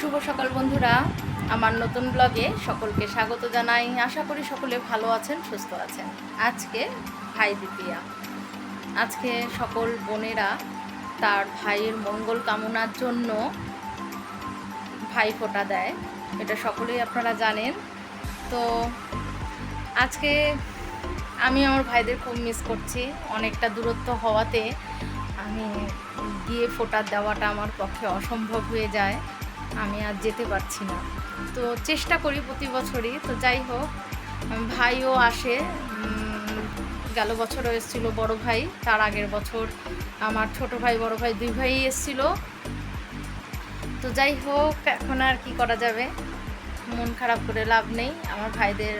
শুভ সকাল বন্ধুরা। আমার নতুন ব্লগে সকলকে স্বাগত জানাই। আশা করি সকলে ভালো আছেন, সুস্থ আছেন। আজকে ভাই দ্বিতীয়া। আজকে সকল বোনেরা তার ভাইয়ের মঙ্গল কামনার জন্য ভাই ফোঁটা দেয়। এটা সকলেই আপনারা জানেন। তো আজকে আমি আমার ভাইদের খুব মিস করছি। অনেকটা দূরত্ব হওয়াতে আমি গিয়ে ফোটা দেওয়াটা আমার পক্ষে অসম্ভব হয়ে যায়। আমি আর যেতে পারছি না। তো চেষ্টা করি প্রতি বছরই। তো যাই হোক, ভাইও আসে। গেল বছরও এসেছিল বড় ভাই, তার আগের বছর আমার ছোট ভাই, বড় ভাই দুই ভাই এসেছিল। তো যাই হোক, এখন আর কি করা যাবে? মন খারাপ করে লাভ নেই। আমার ভাইদের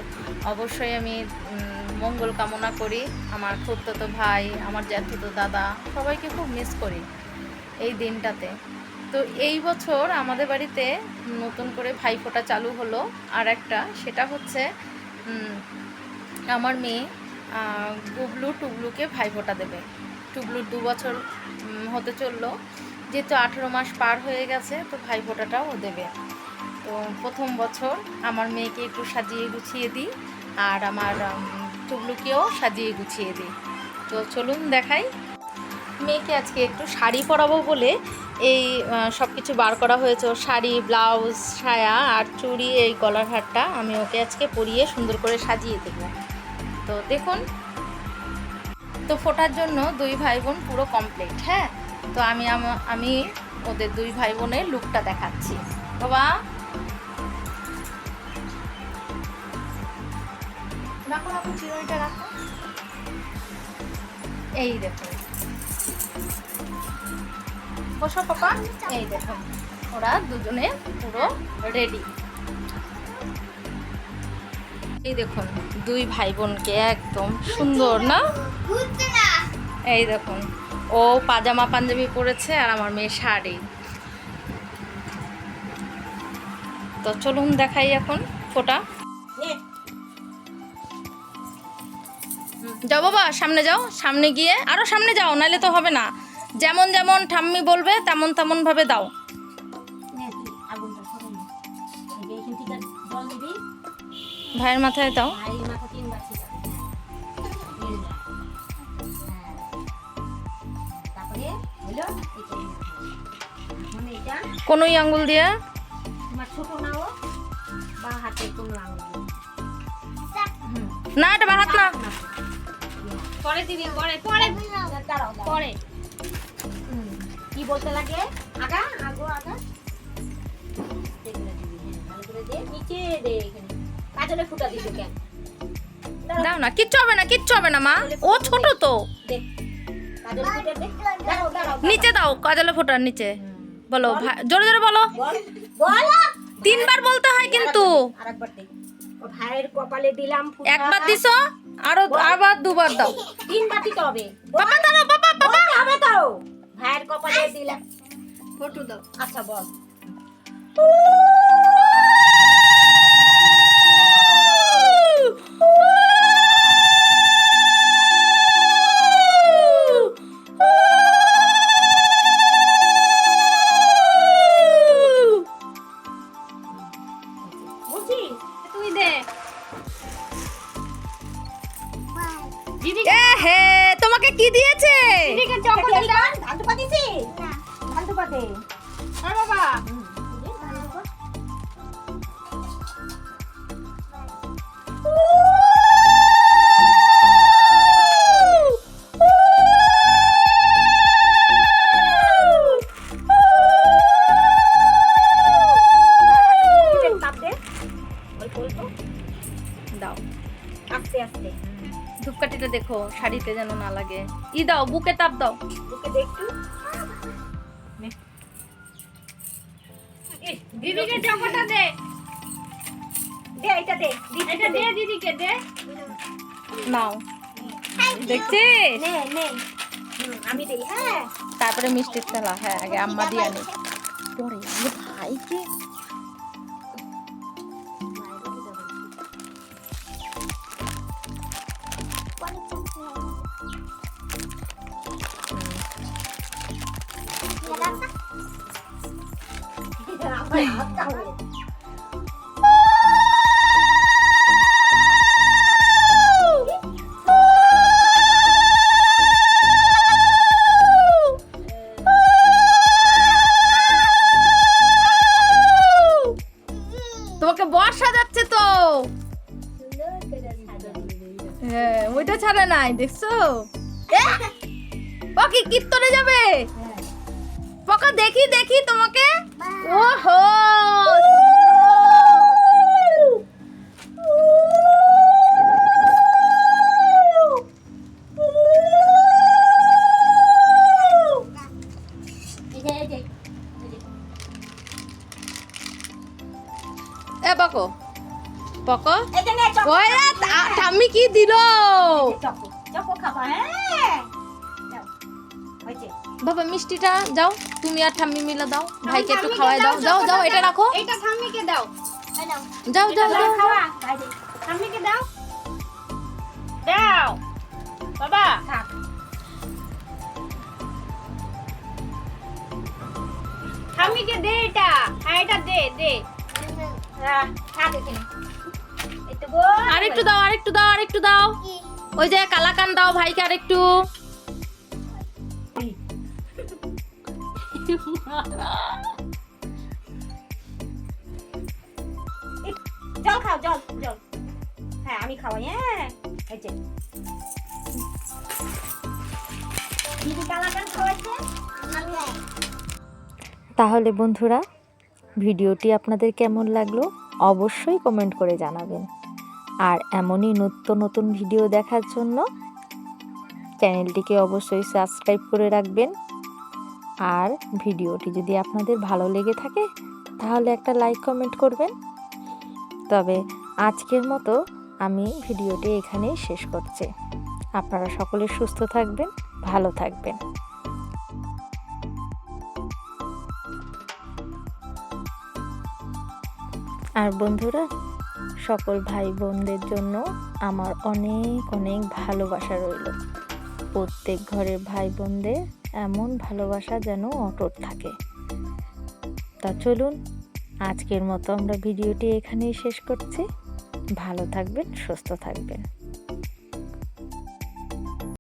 অবশ্যই আমি মঙ্গল কামনা করি। আমার খুড়তো ভাই, আমার জ্যাঠতো দাদা, সবাইকে খুব মিস করি এই দিনটাতে। তো এই বছর আমাদের বাড়িতে নতুন করে ভাইফোঁটা চালু হলো আর একটা, সেটা হচ্ছে আমার মেয়ে গুবলু টুবলুকে ভাইফোঁটা দেবে। টুবলুর দু বছর হতে চলল। যেহেতু আঠেরো মাস পার হয়ে গেছে, তো ভাইফোঁটাটাও দেবে। তো প্রথম বছর আমার মেয়েকে একটু সাজিয়ে গুছিয়ে দিই আর আমার টুবলুকেও সাজিয়ে গুছিয়ে দিই। তো চলুন দেখাই মেয়েকে আজকে একটু শাড়ি পরাবো বলে এই সব কিছু বার করা হয়েছে। ওর শাড়ি, ব্লাউজ, সায়া আর চুড়ি, এই গলার হারটা আমি ওকে আজকে পরিয়ে সুন্দর করে সাজিয়ে দেবো। তো দেখুন, তো ফোটার জন্য দুই ভাই বোন পুরো কমপ্লিট হ্যাঁ? তো আমি আমা- ওদের দুই ভাই বোনের লুকটা দেখাচ্ছি। বাবা রাখো রাখো রাখো। এই দেখুন বসো পাপা। এই দেখুন ওরা দুজনে পুরো রেডি এই দেখুন, দুই ভাই বোনকে একদম সুন্দর, না? এই দেখুন, ও পাজামা পাঞ্জাবি পরেছে আর আমার মেয়ে শাড়ি। তো চলুন দেখাই এখন ফোটা। যাও বাবা, সামনে যাও, সামনে গিয়ে আরও সামনে যাও নাহলে তো হবে না। যেমন যেমন ঠাম্মি বলবে, তেমন তেমন ভাবে দাও। ভাইয়ের মাথায় দাও। কোনোই আঙ্গুল দিয়ে? না, এটা বাহাত না। পরে দিবি পরে পরে। পরে। কি বলতে লাগে? আগা আগো আগা। নিচে দে কাজলে ফুটা দিস কেন দাও না কিচ্ছু হবে না কিচ্ছু হবে না মা। ও ছোট তো। নিচে দাও কাজলে ফোটার নিচে। বলো ভাই জোরে জোরে বলো। তিনবার বলতে হয় কিন্তু। একবার দিছো? আরও আবার দুবার দাও। তিনবার বাটি হবে। বাবা দাও বাবা বাবা। হবে তো। ভাইয়ের কপালে দিলাম ফটো দাও। আচ্ছা বল। হে তোমাকে কি দিয়েছে? দিদিকে দাও। ধান পাতিছি না ধান পাতে হ্যাঁ দাও। আস্তে আস্তে। ধূপকাঠিটা দেখো শাড়িতে যেন না লাগে। ই দাও বুকে তাপ দাও। ওকে দে একটু। দিদিকে জামাটা দে। দে এটা দে এটা দে। দিদিকে দে। নাও। দেখছিস? নে নে। আমি দেই হ্যাঁ। তারপরে মিষ্টির তেলা হ্যাঁ আগে আম্মা দিয়ে আনি। পরে ভাইকে তোমাকে বর্ষা যাচ্ছে তো। হ্যাঁ ওইটা ছাড়া নাই দেখছ? পকি কীর্তনে যাবে? পকা দেখি দেখি তোমাকে। ওহো এই এ পকো পকো ঠাম্মি কি দিল? হ্যাঁ। বাবা মিষ্টিটা যাও তুমি আর ঠাম্মি মিলে দাও। ভাইকে একটু খাওয়াই দাও যাও যাও এটা রাখো। এটা ঠাম্মিকে দাও। যাও যাও যাও খাওয়া ঠাম্মিকে দাও। দাও। বাবা। থাক। ঠাম্মিকে দে এটা। হ্যাঁ এটা দে দে। হ্যাঁ থাক এখানে একটু আরেকটু দাও আরেকটু দাও আরেকটু দাও। ওই যে কালাকান দাও ভাইকে আরেকটু। জল খাও জল জল। হ্যাঁ আমি খাওয়াই হ্যাঁ। এই যে। দিদি কালাকান খাওয়াচ্ছে তাহলে বন্ধুরা ভিডিওটি আপনাদের কেমন লাগল অবশ্যই কমেন্ট করে জানাবেন। আর এমনই নিত্য নতুন ভিডিও দেখার জন্য চ্যানেলটিকে অবশ্যই সাবস্ক্রাইব করে রাখবেন। আর ভিডিওটি যদি আপনাদের ভালো লেগে থাকে, তাহলে একটা লাইক কমেন্ট করবেন। তবে আজকের মতো আমি ভিডিওটি এখানেই শেষ করছি। আপনারা সকলে সুস্থ থাকবেন, ভালো থাকবেন। আর বন্ধুরা, সকল ভাই বোনদের জন্য আমার অনেক অনেক ভালোবাসা রইল। প্রত্যেক ঘরের ভাই বোনদের এমন ভালোবাসা যেন অটুট থাকে। তা চলুন, আজকের মতো আমরা ভিডিওটি এখানেই শেষ করছি। ভালো থাকবেন, সুস্থ থাকবেন।